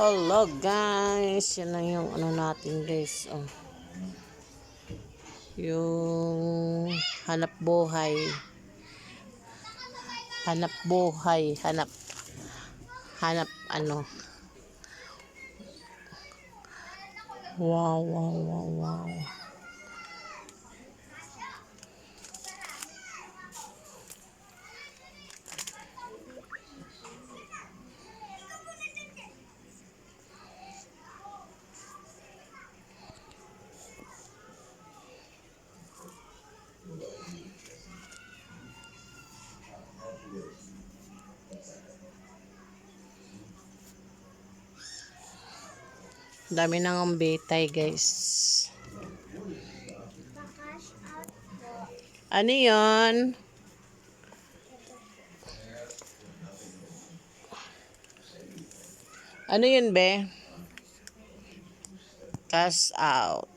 Hello guys, yan lang yung ano natin guys. Oh. Yung hanap buhay. Hanap buhay, hanap hanap ano. Wow, wow, wow, wow. Dami nang betay guys. Ano yon? Ano yun, be? Cash out.